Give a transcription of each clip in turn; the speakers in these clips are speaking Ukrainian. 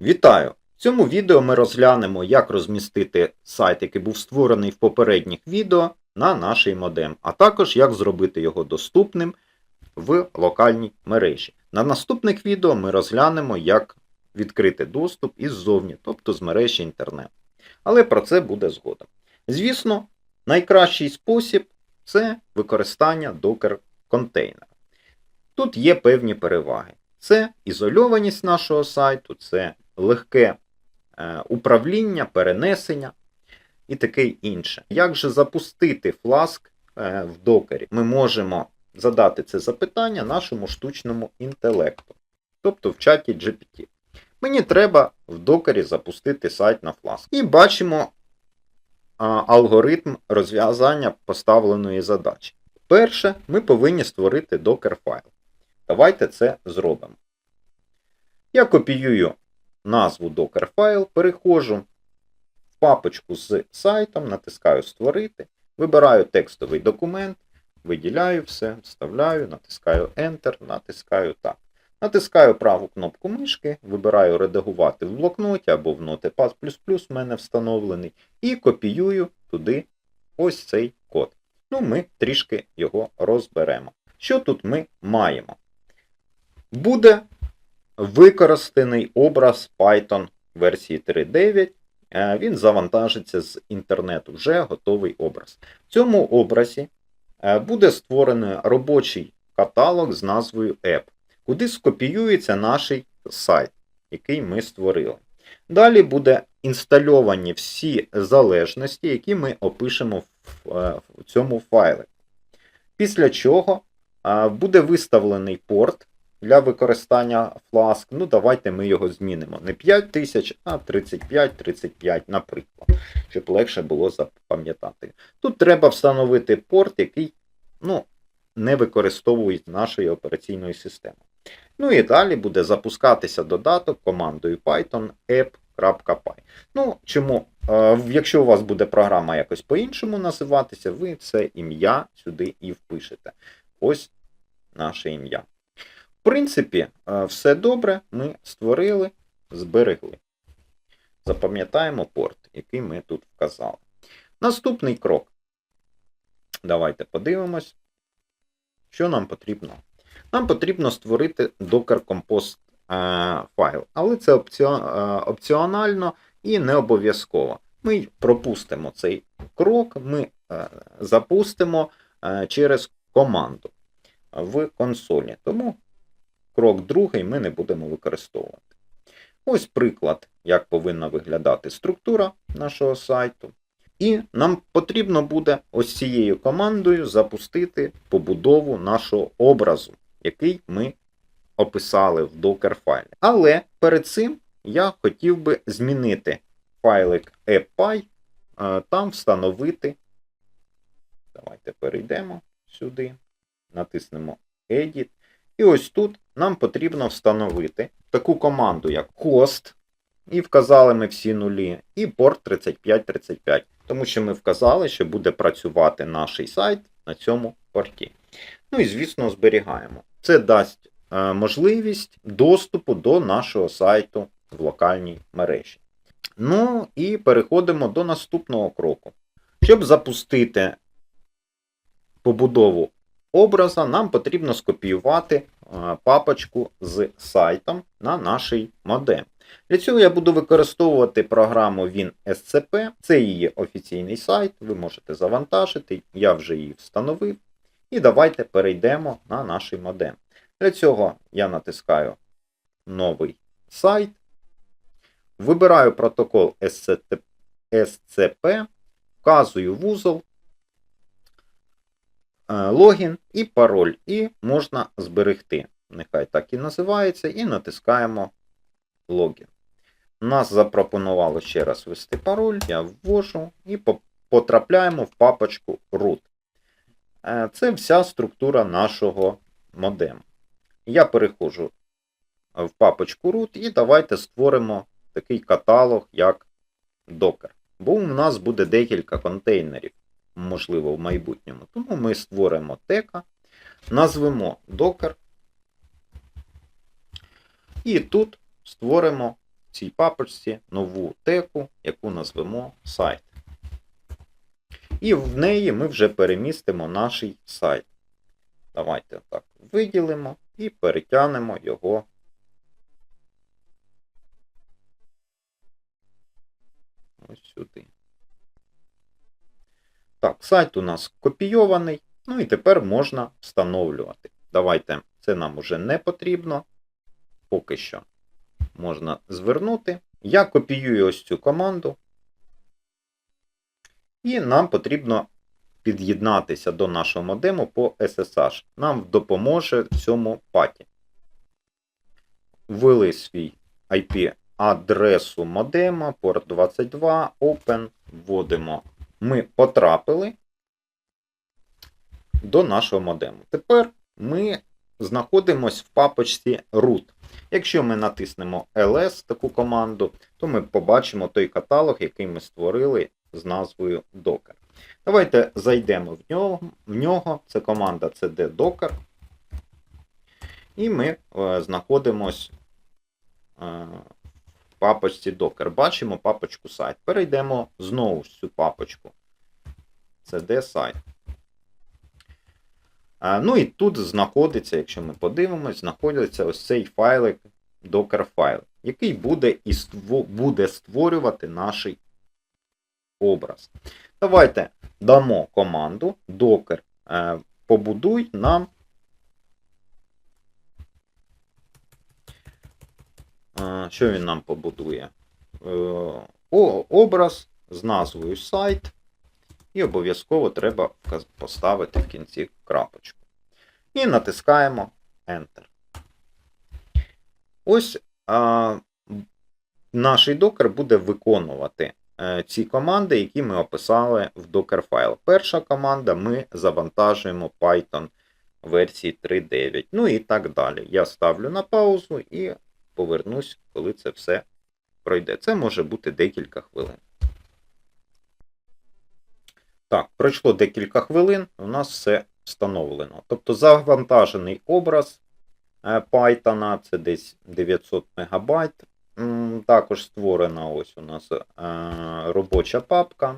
Вітаю! В цьому відео ми розглянемо, як розмістити сайт, який був створений в попередніх відео, на наш модем, а також як зробити його доступним в локальній мережі. На наступних відео ми розглянемо, як відкрити доступ іззовні, тобто з мережі інтернет. Але про це буде згодом. Звісно, найкращий спосіб це використання докер контейнера. Тут є певні переваги. Це ізольованість нашого сайту, це легке е, управління, перенесення і таке інше. Як же запустити фласк е, в докері? Ми можемо задати це запитання нашому штучному інтелекту, тобто в чаті GPT. Мені треба в докері запустити сайт на фласк. І бачимо алгоритм розв'язання поставленої задачі. Перше, ми повинні створити докер файл. Давайте це зробимо. Я копіюю назву Docker файл, переходжу в папочку з сайтом, натискаю Створити, вибираю текстовий документ, виділяю все, вставляю, натискаю Enter, натискаю так. Натискаю праву кнопку мишки, вибираю редагувати в блокноті або в Notepad++ в мене встановлений, і копіюю туди ось цей код. Ну, ми трішки його розберемо. Що тут ми маємо? Буде використаний образ Python версії 3.9. Е, Він завантажиться з інтернету вже готовий образ. В цьому образі е, буде створений робочий каталог з назвою App, куди скопіюється наш сайт, який ми створили. Далі буде інстальовані всі залежності, які ми опишемо в, е, цьому файлі. Після чого буде виставлений порт для використання Flask. Ну, давайте ми його змінимо. Не 5000, а 35-35, наприклад, щоб легше було запам'ятати. Тут треба встановити порт, який ну, не використовують нашої операційної системи. Ну і далі буде запускатися додаток командою Python app.py. Ну, чому? Е, Якщо у вас буде програма якось по-іншому називатися, ви це ім'я сюди і впишете. Ось наше ім'я. Принципі, е, все добре, ми створили, зберегли. Запам'ятаємо порт, який ми тут вказали. Наступний крок. Давайте подивимось, що нам потрібно. Нам потрібно створити Docker Compose е, файл, але це е, опціонально і не обов'язково. Ми пропустимо цей крок, ми запустимо через команду в консолі. Тому крок другий ми не будемо використовувати. Ось приклад, як повинна виглядати структура нашого сайту. І нам потрібно буде ось цією командою запустити побудову нашого образу, який ми описали в Docker файлі. Але перед цим я хотів би змінити файлик appy, е, там встановити. Давайте перейдемо сюди, натиснемо Edit. І ось тут нам потрібно встановити таку команду, як host, і вказали ми всі нулі, і порт 3535. Тому що ми вказали, що буде працювати наш сайт на цьому порті. Ну і, звісно, зберігаємо. Це дасть е, можливість доступу до нашого сайту в локальній мережі. Ну і переходимо до наступного кроку. Щоб запустити побудову образа, нам потрібно скопіювати папочку з сайтом на наш модем. Для цього я буду використовувати програму WinSCP. Це її офіційний сайт, ви можете завантажити, я вже її встановив. І давайте перейдемо на наш модем. Для цього я натискаю новий сайт. Вибираю протокол SCP, вказую вузол, логін і пароль, і можна зберегти. Нехай так і називається, і натискаємо логін. Нас запропонувало ще раз ввести пароль, я ввожу і потрапляємо в папочку root. Е, Це вся структура нашого модему. Я переходжу в папочку root і давайте створимо такий каталог, як Docker. Бо у нас буде декілька контейнерів, можливо, в майбутньому. Тому ми створимо тека, назвемо Docker. І тут створимо в цій папочці нову теку, яку назвемо сайт. І в неї ми вже перемістимо наш сайт. Давайте так виділимо і перетягнемо його. Ось сюди. Так, сайт у нас копійований. Ну і тепер можна встановлювати. Давайте, це нам уже не потрібно. Поки що можна звернути. Я копіюю ось цю команду. І нам потрібно під'єднатися до нашого модему по SSH. Нам допоможе в цьому паті. Ввели свій IP-адресу модема, порт 22, Open, вводимо. Ми потрапили до нашого модему. Тепер ми знаходимося в папочці root. Якщо ми натиснемо ls таку команду, то ми побачимо той каталог, який ми створили з назвою Docker. Давайте зайдемо в нього. В нього. Це команда cd docker. І ми е, знаходимось е, папочці Docker. Бачимо папочку сайт. Перейдемо знову в цю папочку. cd сайт. Е, ну і тут знаходиться, якщо ми подивимось, знаходиться ось цей файлик Docker файл, який буде, і буде створювати наш образ. Давайте дамо команду docker е, побудуй нам що він нам побудує? Е, образ з назвою сайт. І обов'язково треба поставити в кінці крапочку. І натискаємо Enter. Ось а, наш докер буде виконувати е, ці команди, які ми описали в Docker-файл. Перша команда ми завантажуємо Python версії 3.9. Ну і так далі. Я ставлю на паузу і повернусь, коли це все пройде. Це може бути декілька хвилин. Так, пройшло декілька хвилин, у нас все встановлено. Тобто завантажений образ е, Python, це десь 900 МБ. Також створена ось у нас е, робоча папка.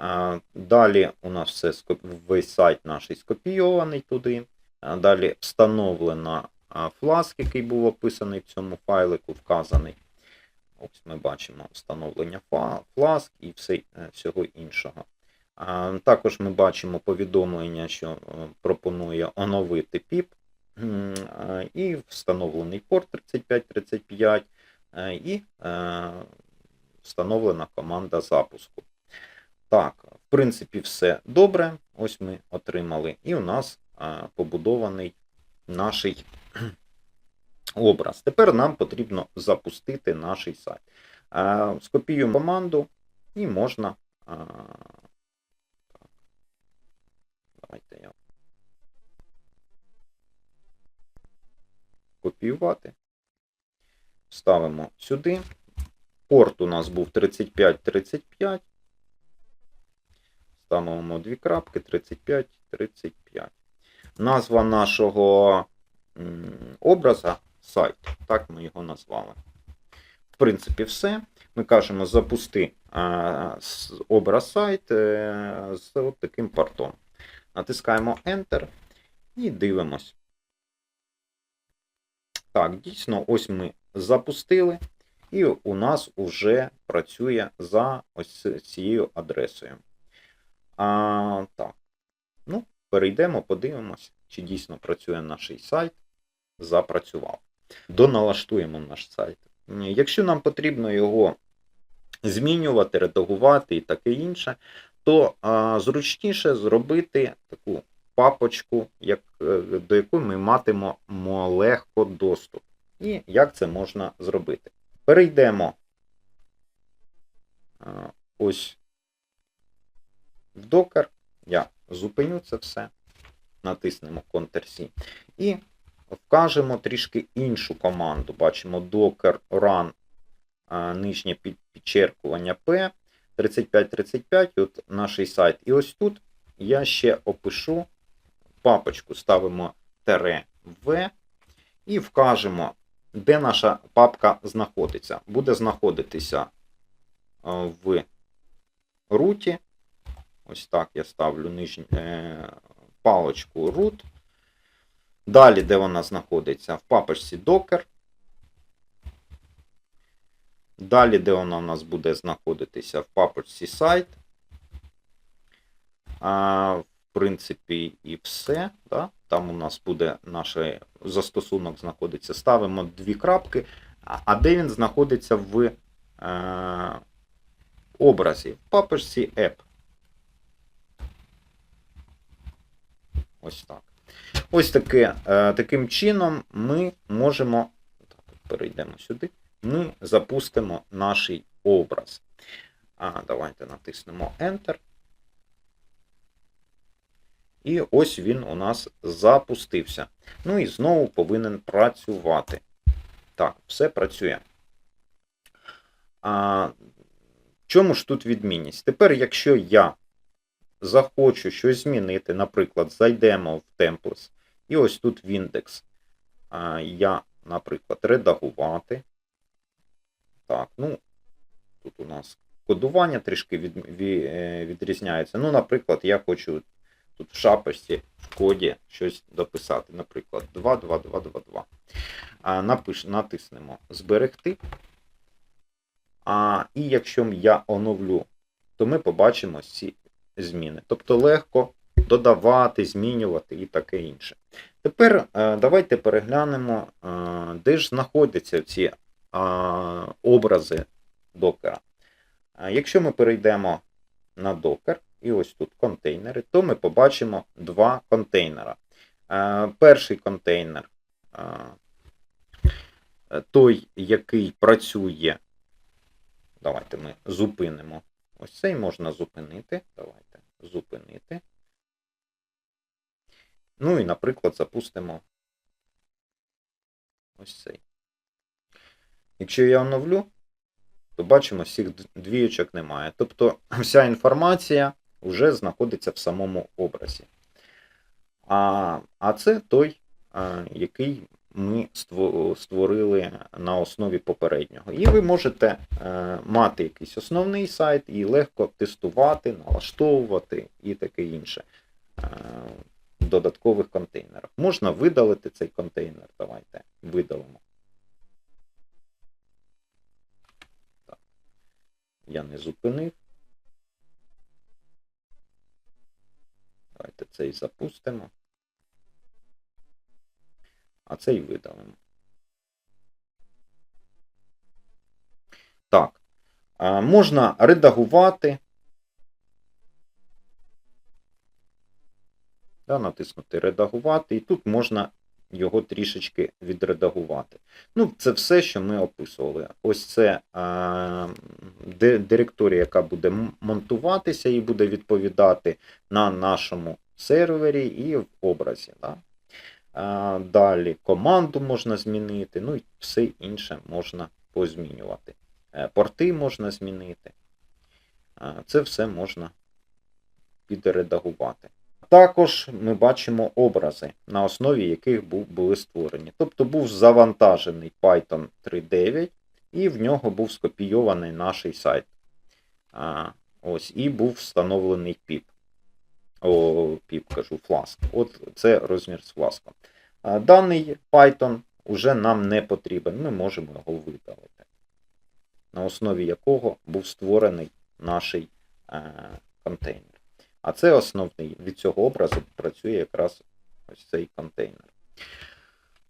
Е, Далі у нас все весь сайт наш скопійований туди. Далі встановлено е, фласк, який був описаний в цьому файлику, вказаний. Ось ми бачимо встановлення фласк і все, е, всього іншого. Також ми бачимо повідомлення, що е, пропонує оновити PIP і встановлений порт 3535 е, і встановлена команда запуску. Так, в принципі, все добре. Ось ми отримали. І у нас побудований наш образ. Тепер нам потрібно запустити наш сайт. Е, Скопіюємо команду і можна. е, Давайте я копіювати. Ставимо сюди. Порт у нас був 3535. Ставимо дві крапки 35, 35. Назва нашого образа сайт. Так ми його назвали. В принципі, все. Ми кажемо запусти образ сайт е, з от таким портом. Натискаємо Enter і дивимось. Так, дійсно, ось ми запустили, і у нас вже працює за ось цією адресою. А, так. Ну, перейдемо, подивимось, чи дійсно працює наш сайт. Запрацював. Доналаштуємо наш сайт. Якщо нам потрібно його змінювати, редагувати і таке інше, то а, зручніше зробити таку папочку, як, е, до якої ми матимемо легко доступ. І як це можна зробити? Перейдемо а, ось в Docker. Я зупиню це все, натиснемо Ctrl-C і вкажемо трішки іншу команду. Бачимо docker run нижнє підчеркування P 3535, і от наш сайт. І ось тут я ще опишу папочку, ставимо тире В і вкажемо де наша папка знаходиться? Буде знаходитися е, в руті. Ось так я ставлю нижню е, паличку root. Далі, де вона знаходиться? В папочці Docker. Далі, де вона у нас буде знаходитися? В папочці сайт. А, в принципі, і все. Да? Там у нас буде наш застосунок знаходиться. Ставимо дві крапки. А де він знаходиться в е, образі? В папочці App. Ось так. Ось таке, е, таким чином ми можемо. Перейдемо сюди. Ми запустимо наш образ. А, Давайте натиснемо Enter. І ось він у нас запустився. Ну і знову повинен працювати. Так, все працює. А, чому ж тут відмінність? Тепер, якщо я захочу щось змінити, наприклад, зайдемо в Templates, і ось тут в індекс. Я, наприклад, редагувати. Так, ну, тут у нас кодування трішки від, е, відрізняється. Ну, наприклад, я хочу тут в шапочці в коді щось дописати. Наприклад, 22222. А, напиш, натиснемо Зберегти. А, і якщо я оновлю, то ми побачимо ці зміни. Тобто легко додавати, змінювати і таке інше. Тепер е, давайте переглянемо, е, де ж знаходяться ці е, образи докера. Якщо ми перейдемо на докер, і ось тут контейнери, то ми побачимо два контейнера. Перший контейнер той, який працює. Давайте ми зупинимо. Ось цей можна зупинити. Давайте зупинити. Ну і, наприклад, запустимо ось цей. Якщо я оновлю, то бачимо, всіх двіючок немає. Тобто вся інформація вже знаходиться в самому образі. А а це той, а, який ми створили на основі попереднього. І ви можете е, мати якийсь основний сайт і легко тестувати, налаштовувати і таке інше е, додаткових контейнерах. Можна видалити цей контейнер. Давайте видалимо. Так. Я не зупинив. Давайте цей запустимо. А цей видалимо. Так. Можна редагувати. Да, натиснути редагувати, і тут можна його трішечки відредагувати. Ну, це все, що ми описували. Ось це а, директорія, яка буде монтуватися і буде відповідати на нашому сервері і в образі. Да? А, далі команду можна змінити, ну і все інше можна позмінювати. Е, порти можна змінити. Це все можна підредагувати. Також ми бачимо образи, на основі яких були створені. Тобто був завантажений Python 3.9, і в нього був скопійований наш сайт. А, ось, І був встановлений PIP. О, PIP кажу, Flask. От це розмір з Flask. А, даний Python вже нам не потрібен. Ми можемо його видалити. На основі якого був створений наш е, контейнер. А це основний від цього образу працює якраз ось цей контейнер.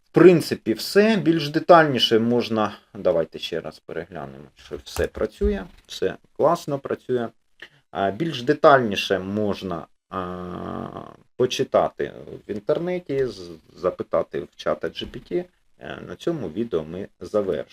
В принципі, все. Більш детальніше можна. Давайте ще раз переглянемо, що все працює, все класно працює. Більш детальніше можна почитати в інтернеті, запитати в чата GPT. Е, на цьому відео ми завершуємо.